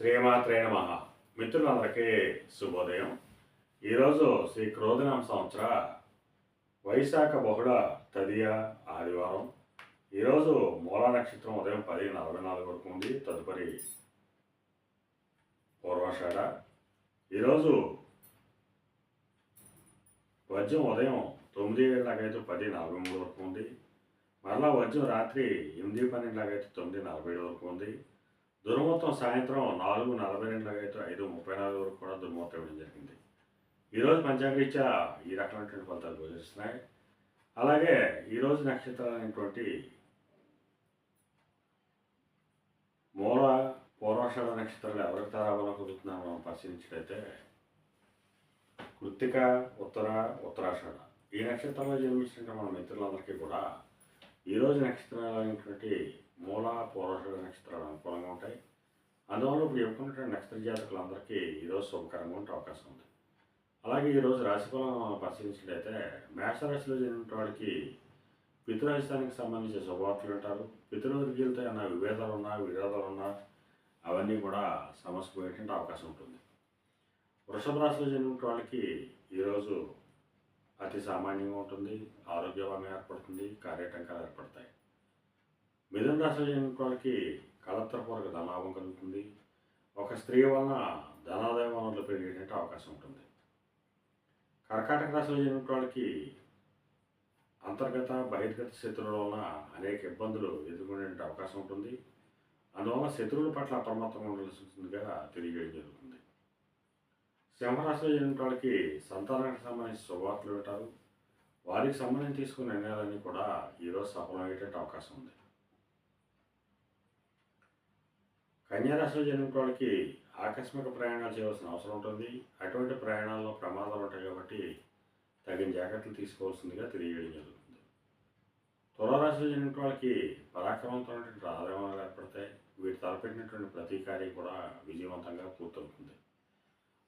శ్రీమాత్రే నమ. మిత్రులందరికీ శుభోదయం. ఈరోజు శ్రీ క్రోధనామ సంవత్సర వైశాఖ బహుళ తదియ ఆదివారం. ఈరోజు మూలా నక్షత్రం ఉదయం పది నలభై నాలుగు వరకు ఉంది. తదుపరి పూర్వాషాఢ. ఈరోజు వజ్రం ఉదయం తొమ్మిది ఏళ్ళకైతే పది నలభై మూడు వరకు ఉంది. మరలా వజ్రం రాత్రి ఎనిమిది పన్నెండులాగైతే తొమ్మిది నలభై ఏడు వరకు ఉంది. దుర్మొత్తం సాయంత్రం నాలుగు నలభై రెండులాగైతే ఐదు ముప్పై నాలుగు వరకు కూడా దుర్మొత్తం ఇవ్వడం జరిగింది. ఈరోజు పంచాంగరీత్యా ఈ రకమైనటువంటి ఫలితాలు గోచరిస్తున్నాయి అలాగే ఈరోజు నక్షత్రాలైనటువంటి మూల పూర్వాషాఢ నక్షత్రాలు ఎవరికి తారాబలం కుదురుతున్నారో మనం పరిశీలించినట్లయితే కృత్తిక ఉత్తర ఉత్తరాషాఢ. ఈ నక్షత్రంలో జన్మించిన మన మిత్రులందరికీ కూడా ఈరోజు నక్షత్రాలైనటువంటి మూల పూర్వాషాఢ నక్షత్రాలు అనుకూలంగా ఉంటాయి. అందువల్ల ఇప్పుడు చెప్పుకున్నటువంటి నక్షత్ర జాతకులందరికీ ఈరోజు శుభకరంగా ఉండే అవకాశం ఉంది. అలాగే ఈరోజు రాశిఫలం పరిశీలించినట్లయితే మేషరాశిలో జరిగిన వాడికి పితృరాజధానికి సంబంధించిన శుభవార్తలు ఉంటారు పితృవర్గీయులతో ఏమైనా విభేదాలు ఉన్నా విరోధాలు ఉన్నా అవన్నీ కూడా సమస్య పోయేటువంటి అవకాశం ఉంటుంది. వృషభ రాశిలో జరిగిన వాళ్ళకి ఈరోజు అతి సామాన్యంగా ఉంటుంది. ఆరోగ్యవంగా ఏర్పడుతుంది కార్యటంకాలు ఏర్పడతాయి. మిథున రాశిలో జరిగిన వాళ్ళకి కలత్రపూర్వక ధనాభం కలుగుతుంది. ఒక స్త్రీ వలన ధనాదాయ వనరులు పెరిగేటువంటి అవకాశం ఉంటుంది. కర్కాటక రాశిలో జరిగిన వాళ్ళకి అంతర్గత బహిర్గత శత్రువుల వలన అనేక ఇబ్బందులు ఎదుర్కొనే అవకాశం ఉంటుంది. అందువల్ల శత్రువుల పట్ల అప్రమత్తంగా ఉండాల్సిందిగా తెలియజేయడం జరుగుతుంది. సింహరాశిలో జరిగిన వాళ్ళకి సంతానానికి సంబంధించిన శుభవార్తలు వింటారు. వారికి సంబంధించి తీసుకున్న నిర్ణయాలన్నీ కూడా ఈరోజు సఫలమయ్యేటట్టు అవకాశం ఉంది. కన్యారాశిలో జరిగిన వాళ్ళకి ఆకస్మిక ప్రయాణాలు చేయవలసిన అవసరం ఉంటుంది. అటువంటి ప్రయాణాల్లో ప్రమాదాలు ఉంటాయి కాబట్టి తగిన జాగ్రత్తలు తీసుకోవాల్సిందిగా తెలియజేయడం జరుగుతుంది. తులారాశిలో జరిగిన వాళ్ళకి పరాక్రమంతో ఆదాయాలు ఏర్పడతాయి. వీటి తలపెట్టినటువంటి ప్రతి కార్యం కూడా విజయవంతంగా పూర్తవుతుంది.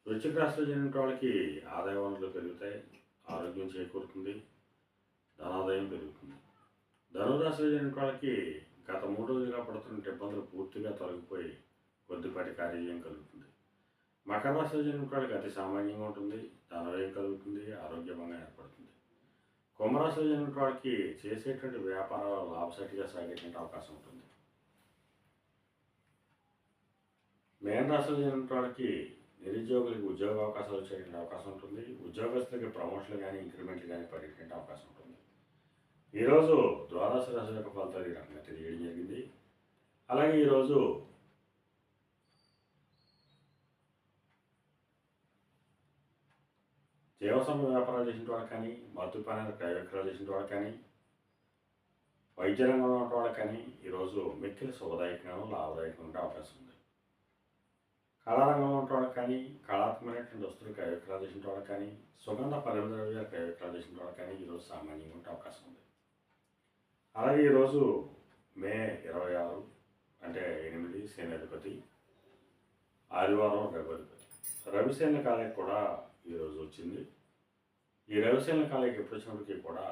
వృశ్చిక రాశిలో జరిగిన వాళ్ళకి ఆదాయ వనరులు పెరుగుతాయి. ఆరోగ్యం చేకూరుతుంది. ధనాదాయం పెరుగుతుంది. ధనురాశిలో జరిగిన వాళ్ళకి గత మూడు రోజులుగా పడుతున్న ఇబ్బందులు పూర్తిగా తొలగిపోయి కొద్దిపాటి కార్యం కలుగుతుంది. మకర రాశి జరిగిన అతి సామాన్యంగా ఉంటుంది ధనవ్యయం కలుగుతుంది ఆరోగ్యవంగా ఏర్పడుతుంది. కుంభరాశి జరిగిన చేసేటువంటి వ్యాపారాలు లాభసటిగా సాగేటువంటి అవకాశం ఉంటుంది. మేన రాశి జరిగిన వాళ్ళకి నిరుద్యోగులకు ఉద్యోగ అవకాశాలు వచ్చేటువంటి అవకాశం ఉంటుంది ఉద్యోగస్తులకి ప్రమోషన్లు కానీ ఇంక్రిమెంట్లు కానీ పడేటువంటి అవకాశం ఉంటుంది. ఈరోజు ద్వాదశ రచన యొక్క ఫలితాలు ఈ రకంగా తెలియడం జరిగింది. అలాగే ఈరోజు జీవసమ వ్యాపారాలు చేసిన వాళ్ళకి కానీ మద్యపానాలు క్రయ చేసిన వాళ్ళకి కానీ వైద్య రంగంలో ఉన్న వాళ్ళకి కానీ ఈరోజు మిక్కిలి శుభదాయకంగా లాభదాయకంగా ఉండే అవకాశం ఉంది. కళారంగంలో ఉన్న వాళ్ళకి కానీ కళాత్మకమైనటువంటి వస్తువులు క్రయ చేసిన వాళ్ళకి కానీ సుగంధ పరిమిత ద్రవ్యాలు విక్రయాలు చేసిన వాళ్ళకి కానీ ఈరోజు సామాన్యంగా ఉండే అవకాశం ఉంది. అలాగే ఈరోజు మే ఇరవై ఆరు అంటే ఎనిమిది సేనాధిపతి ఆదివారం రఘుపతిపతి. రవిసేన కాలకి కూడా ఈరోజు వచ్చింది. ఈ రవిసేన కాలకి ఎప్పుడు వచ్చినప్పటికీ కూడా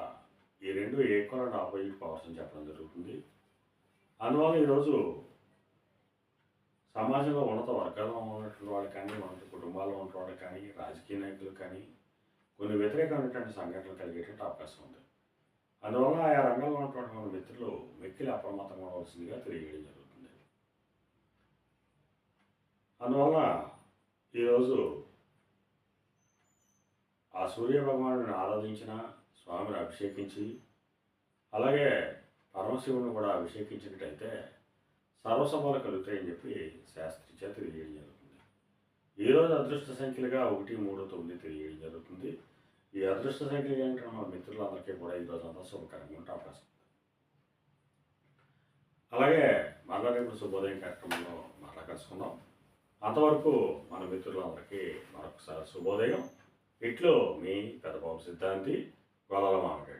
ఈ రెండు ఈక్వల్ అండ్ ఆపోజిట్ పవర్స్ అని చెప్పడం జరుగుతుంది. అందువల్ల ఈరోజు సమాజంలో ఉన్నత వర్గాల్లో ఉన్నటువంటి వాళ్ళు కానీ ఉన్నత కుటుంబాల్లో ఉన్నటువంటి కానీ రాజకీయ నాయకులు కానీ కొన్ని వ్యతిరేకమైనటువంటి సంఘటనలు కలిగేటువంటి అవకాశం ఉంది. అందువల్ల ఆయా రంగంలో ఉన్నటువంటి మన మిత్రులు మిక్కిలి అప్రమత్తంగా ఉండవలసిందిగా తెలియజేయడం జరుగుతుంది. అందువల్ల ఈరోజు ఆ సూర్య భగవానుని ఆరాధించిన స్వామిని అభిషేకించి అలాగే పరమశివుని కూడా అభిషేకించినట్టయితే సర్వసభలు కలుగుతాయని చెప్పి శాస్త్రీచ తెలియజేయడం జరుగుతుంది. ఈరోజు అదృష్ట సంఖ్యలుగా ఒకటి మూడు తొమ్మిది తెలియజేయడం జరుగుతుంది. ఈ అదృష్ట సంఖ్య ఏంటంటే మన మిత్రులందరికీ కూడా ఈరోజు అంతా శుభకరంగా ఉంటే అవకాశం అలాగే మరలా రేపు శుభోదయం కార్యక్రమంలో మరలా కలుసుకుందాం. అంతవరకు మన మిత్రులందరికీ మరొకసారి శుభోదయం. ఇట్లు మీ పెద్దబాబు సిద్ధాంతి గొల్లల మామిడి